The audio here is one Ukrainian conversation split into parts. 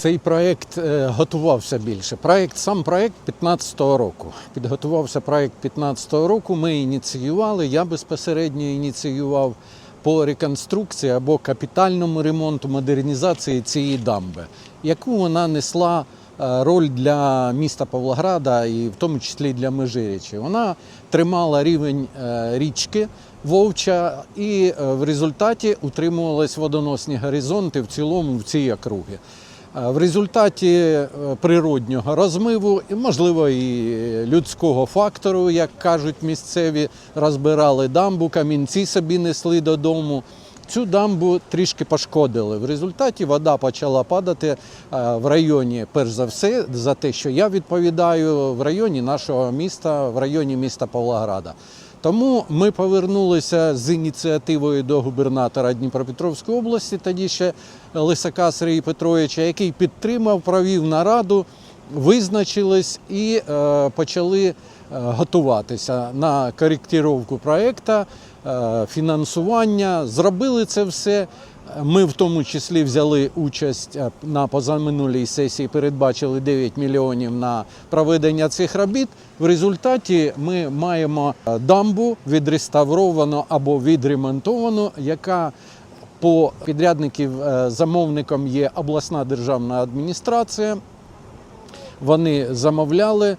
Цей проект е, готувався більше. Проект, сам проект 15-го року. Підготувався проект 15-го року. Ми ініціювали. Я безпосередньо ініціював по реконструкції або капітальному ремонту модернізації цієї дамби, яку вона несла е, роль для міста Павлограда і в тому числі для Межирічі. Вона тримала рівень е, річки Вовча, і в результаті утримувались водоносні горизонти в цілому в цій округі. Е, В результаті е, природнього розмиву, і, можливо, і людського фактору, як кажуть місцеві, розбирали дамбу, камінці собі несли додому. Цю дамбу трішки пошкодили. В результаті вода почала падати е, в районі, перш за все, за те, що я відповідаю, в районі нашого міста, в районі міста Павлограда. Тому ми повернулися з ініціативою до губернатора Дніпропетровської області, тоді ще Лисака Сергія Петровича, який підтримав, провів нараду, визначились і е, почали е, готуватися на коректировку проекту, е, фінансування. Зробили це все. Ми в тому числі взяли участь е, на позаминулій сесії, передбачили 9 мільйонів на проведення цих робіт. В результаті ми маємо е, дамбу відреставровану або відремонтовану, яка по підрядників е, замовником є обласна державна адміністрація. Вони замовляли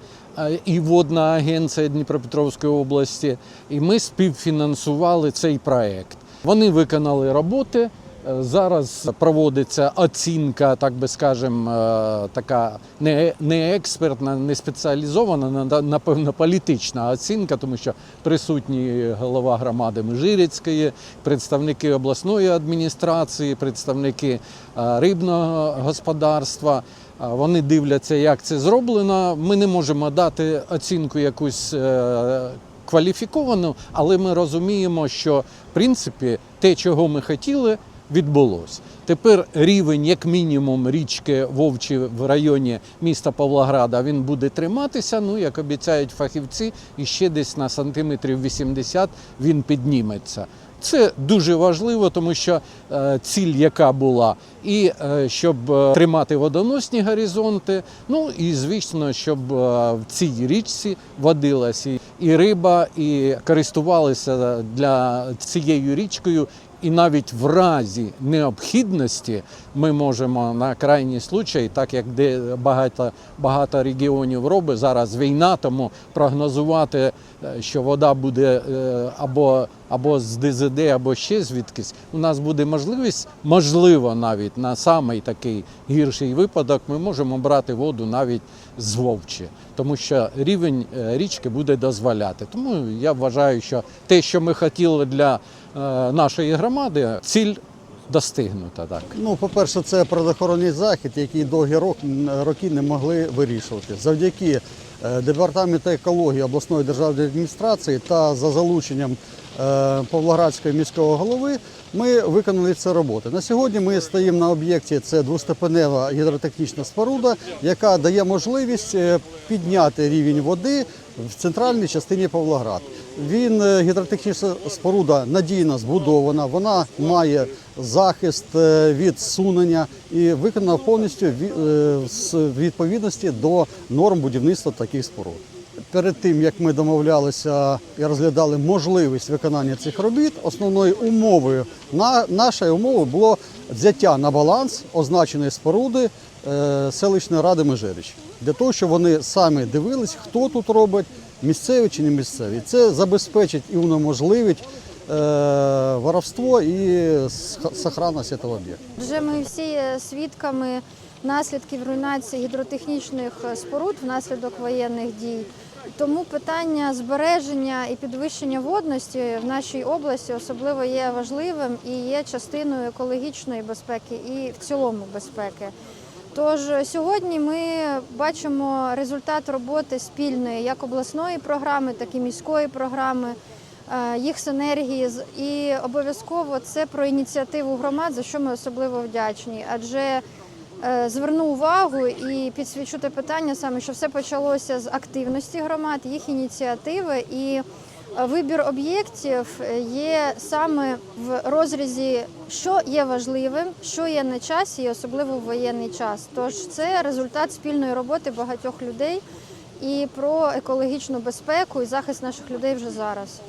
і водна агенція Дніпропетровської області, і ми співфінансували цей проект. Вони виконали роботи. Е, Зараз проводиться оцінка, так би скажемо, е, така не, експертна, не спеціалізована, на- напевно, політична оцінка, тому що присутні голова громади Межирицької, представники обласної адміністрації, представники е, рибного господарства. Вони дивляться, як це зроблено. Ми не можемо дати оцінку якусь кваліфіковану, але ми розуміємо, що в принципі те, чого ми хотіли, відбулось. Тепер рівень, як мінімум, річки Вовчі в районі міста Павлограда він буде триматися. Ну, як обіцяють фахівці, і ще десь на сантиметрів 80 він підніметься. Це дуже важливо, тому що е, ціль, яка була, і е, щоб е, тримати водоносні горизонти, ну і звісно, щоб в цій річці водилась і, і риба, і користувалися для цією річкою. І навіть в разі необхідності ми можемо на крайній случай, так як де багато, багато регіонів робить зараз війна, тому прогнозувати, е, що вода буде е, або, або з ДЗД, або ще звідкись, у нас буде можливість, можливо, навіть на самий такий гірший випадок, ми можемо брати воду навіть з Вовчі, тому що рівень е, річки буде дозволяти. Тому я вважаю, що те, що ми хотіли для е, нашої громади, ціль достигнута. Так. Ну, по-перше, це природоохоронний захід, який довгі рок- роки не могли вирішувати. Завдяки е, департаменту екології обласної державної адміністрації та за залученням е, Павлоградського міського голови ми виконали ці роботи. На сьогодні ми стоїмо на об'єкті. Це двостепенева гідротехнічна споруда, яка дає можливість е, підняти рівень води в центральній частині Павлоград. Він е, гідротехнічна споруда надійно збудована, вона має захист е, від сунення і виконана повністю е, з відповідності до норм будівництва таких споруд. Перед тим як ми домовлялися і розглядали можливість виконання цих робіт, основною умовою на нашої умови було взяття на баланс означеної споруди селищної ради Межирич, для того, щоб вони самі дивились, хто тут робить, місцеві чи не місцеві. Це забезпечить і унеможливить е, воровство і сохранність цього об'єкту. Вже ми всі свідками наслідків руйнації гідротехнічних споруд внаслідок воєнних дій. Тому питання збереження і підвищення водності в нашій області особливо є важливим і є частиною екологічної безпеки і в цілому безпеки. Тож сьогодні ми бачимо результат роботи спільної як обласної програми, так і міської програми е, їх синергії і обов'язково це про ініціативу громад, за що ми особливо вдячні. Адже е, зверну увагу і підсвічу те питання саме, що все почалося з активності громад, їх ініціативи і е, вибір об'єктів є саме в розрізі, що є важливим, що є на часі, і особливо в воєнний час. Тож це результат спільної роботи багатьох людей і про екологічну безпеку і захист наших людей вже зараз.